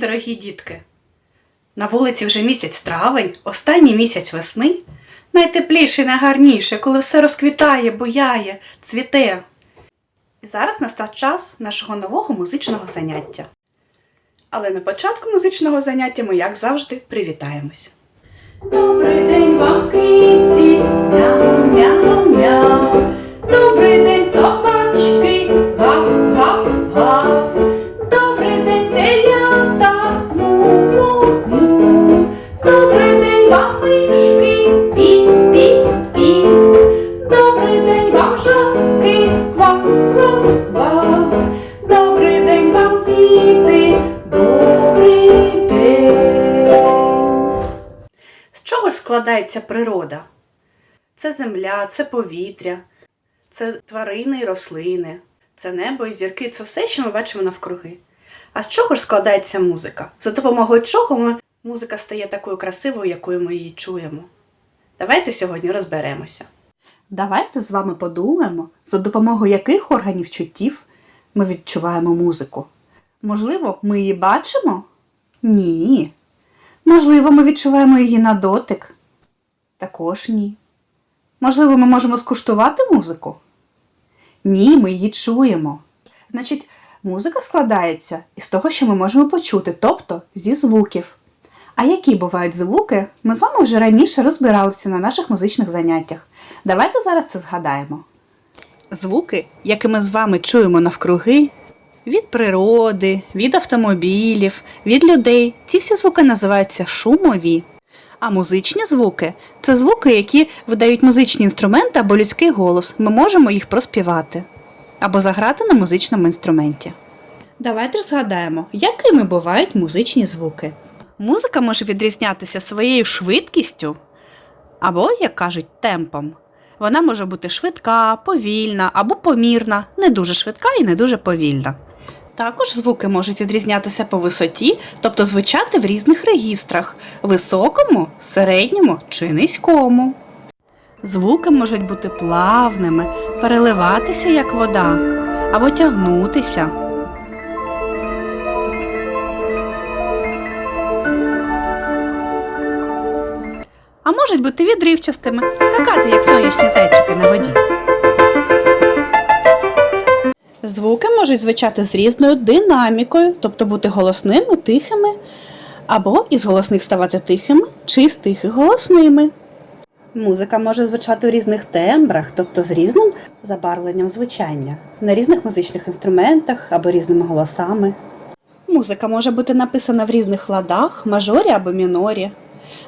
дорогі дітки! На вулиці вже місяць травень, останній місяць весни, найтепліший, найгарніший, коли все розквітає, буяє, цвіте. І зараз настав час нашого нового музичного заняття. Але на початку музичного заняття ми, як завжди, привітаємось. Добрий день вам, киці, мяу, мяу, мяу. Добрий день, Добрий день вам, жабки, ква, ква, ква. Добрий день вам, діти, добрий. З чого ж складається природа? Це земля, це повітря, це тварини і рослини, це небо і зірки, це все, що ми бачимо навкруги. А з чого ж складається музика? За допомогою чого ми, музика стає такою красивою, якою ми її чуємо? Давайте сьогодні розберемося. Давайте з вами подумаємо, за допомогою яких органів чуттів ми відчуваємо музику. Можливо, ми її бачимо? Ні. Можливо, ми відчуваємо її на дотик? Також ні. Можливо, ми можемо скуштувати музику? Ні, ми її чуємо. Значить, музика складається із того, що ми можемо почути, тобто зі звуків. А які бувають звуки, ми з вами вже раніше розбиралися на наших музичних заняттях. Давайте зараз це згадаємо. Звуки, які ми з вами чуємо навкруги, від природи, від автомобілів, від людей, ці всі звуки називаються шумові. А музичні звуки це звуки, які видають музичні інструменти або людський голос. Ми можемо їх проспівати або заграти на музичному інструменті. Давайте ж згадаємо, якими бувають музичні звуки. Музика може відрізнятися своєю швидкістю або, як кажуть, темпом. Вона може бути швидка, повільна або помірна, не дуже швидка і не дуже повільна. Також звуки можуть відрізнятися по висоті, тобто звучати в різних регістрах високому, середньому чи низькому. Звуки можуть бути плавними, переливатися як вода або тягнутися. Можуть бути відривчастими, скакати як сонячні зайчики на воді. Звуки можуть звучати з різною динамікою, тобто бути голосними, тихими, або із голосних ставати тихими, чи з тихих голосними. Музика може звучати у різних тембрах, тобто з різним забарвленням звучання, на різних музичних інструментах або різними голосами. Музика може бути написана в різних ладах, мажорі або мінорі.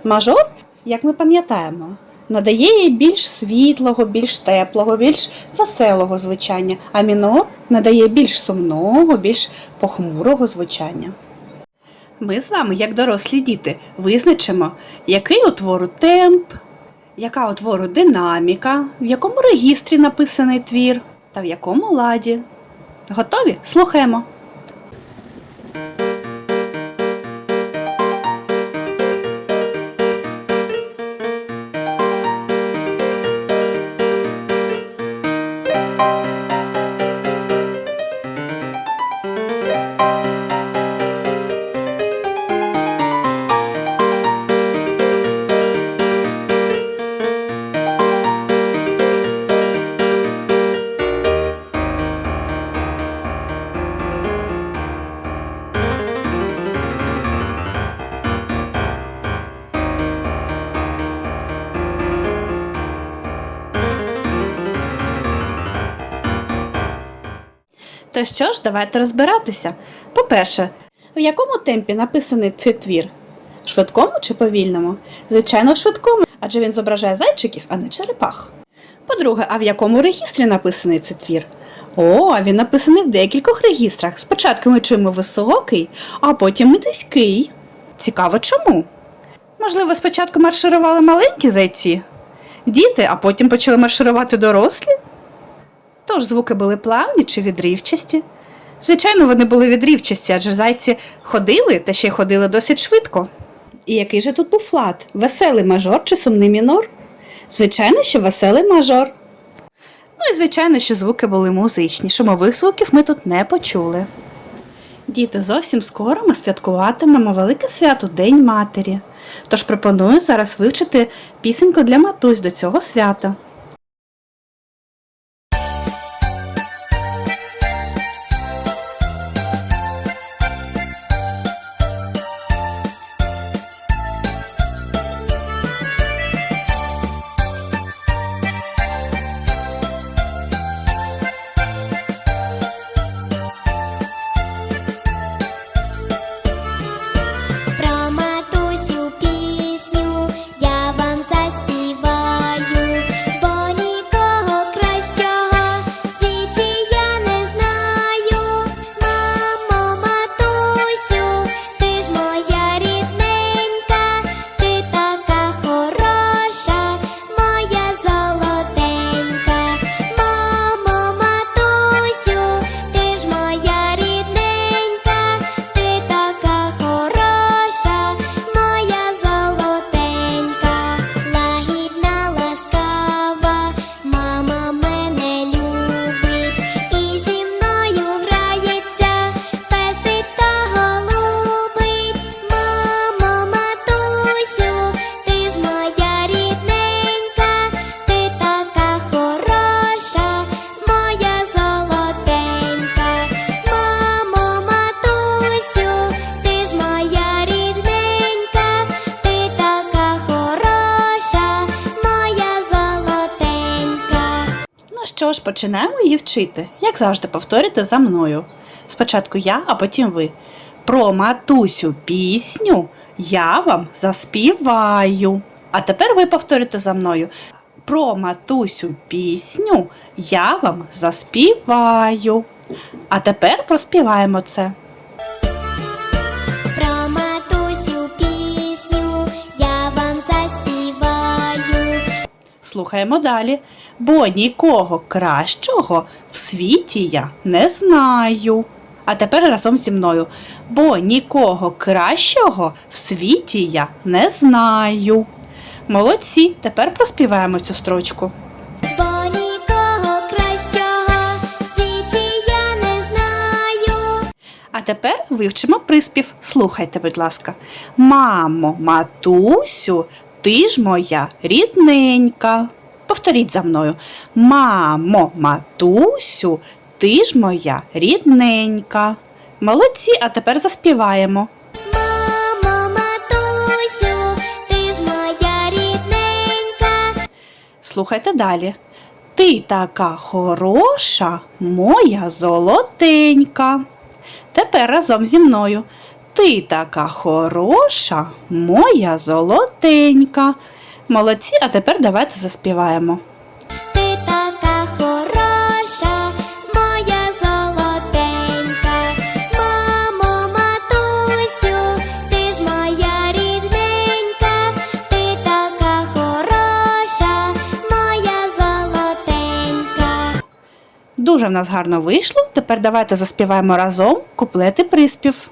Мажор, як ми пам'ятаємо, надає їй більш світлого, більш теплого, більш веселого звучання, а мінор надає більш сумного, більш похмурого звучання. Ми з вами, як дорослі діти, визначимо, який у твору темп, яка у твору динаміка, в якому регістрі написаний твір та в якому ладі. Готові? Слухаємо. То що ж, давайте розбиратися. По-перше, в якому темпі написаний цей твір? Швидкому чи повільному? Звичайно, в швидкому, адже він зображає зайчиків, а не черепах. По-друге, а в якому регістрі написаний цей твір? О, він написаний в декількох регістрах. Спочатку ми чуємо високий, а потім низький. Цікаво чому? Можливо, спочатку марширували маленькі зайці, діти, а потім почали марширувати дорослі? Тож звуки були плавні чи відривчасті? Звичайно, вони були відривчасті, адже зайці ходили та ще й ходили досить швидко. І який же тут був лад? Веселий мажор чи сумний мінор? Звичайно, що веселий мажор. Ну і звичайно, що звуки були музичні. Шумових звуків ми тут не почули. Діти, зовсім скоро ми святкуватимемо велике свято День Матері. Тож пропоную зараз вивчити пісеньку для матусь до цього свята. Починаємо її вчити. Як завжди, повторюйте за мною. Спочатку я, а потім ви. Про матусю пісню я вам заспіваю. А тепер ви повторите за мною. Про матусю пісню я вам заспіваю. А тепер проспіваємо це. Слухаємо далі. Бо нікого кращого в світі я не знаю. А тепер разом зі мною. Бо нікого кращого в світі я не знаю. Молодці, тепер проспіваємо цю строчку. Бо нікого кращого в світі я не знаю. А тепер вивчимо приспів. Слухайте, будь ласка. Мамо, матусю, ти ж моя рідненька. Повторіть за мною. Мамо, матусю, ти ж моя рідненька. Молодці, а тепер заспіваємо. Мамо, матусю, ти ж моя рідненька. Слухайте далі. Ти така хороша, моя золотенька. Тепер разом зі мною. Ти така хороша, моя золотенька. Молодці, а тепер давайте заспіваємо. Ти така хороша, моя золотенька. Мамо, матусю, ти ж моя рідненька, ти така хороша, моя золотенька. Дуже в нас гарно вийшло. Тепер давайте заспіваємо разом куплети приспів.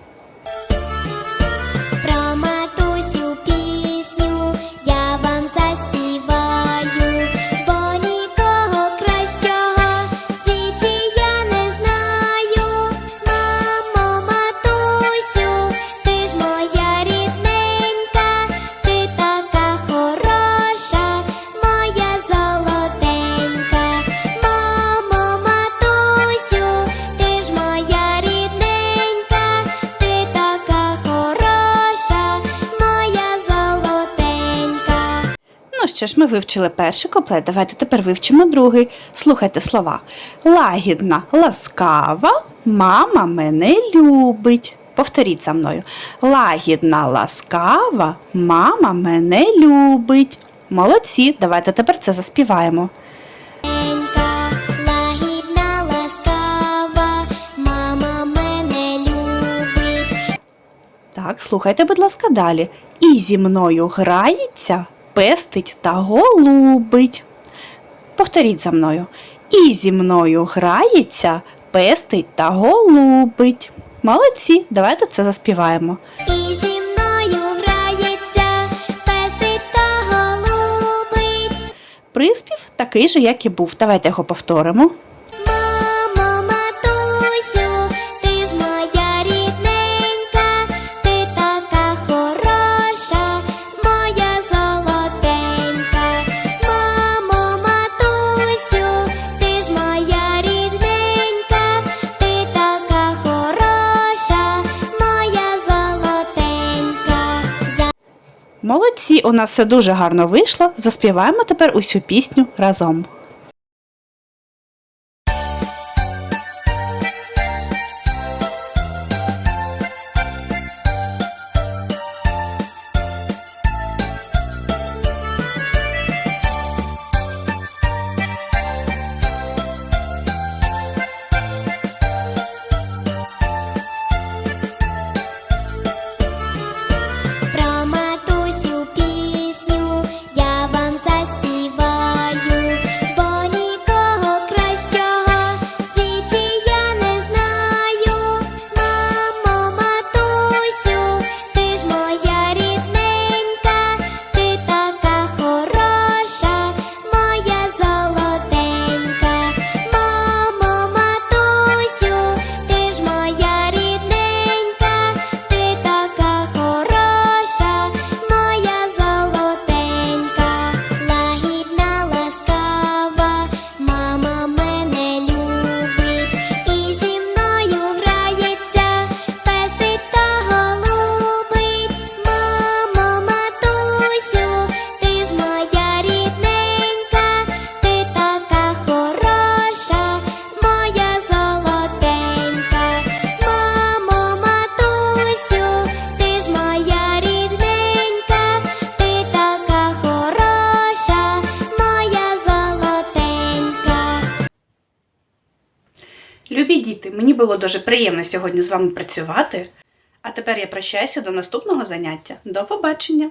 Що ж, ми вивчили перший куплет, давайте тепер вивчимо другий. Слухайте слова. Лагідна, ласкава, мама мене любить. Повторіть за мною. Лагідна, ласкава, мама мене любить. Молодці, давайте тепер це заспіваємо. Лагідна, ласкава, мама мене любить. Так, слухайте, будь ласка, далі. І зі мною грається, пестить та голубить. Повторіть за мною. І зі мною грається, пестить та голубить. Молодці, давайте це заспіваємо. І зі мною грається, пестить та голубить. Приспів такий же, як і був. Давайте його повторимо. Молодці, у нас все дуже гарно вийшло. Заспіваємо тепер усю пісню разом. Мені було дуже приємно сьогодні з вами працювати. А тепер я прощаюся до наступного заняття. До побачення!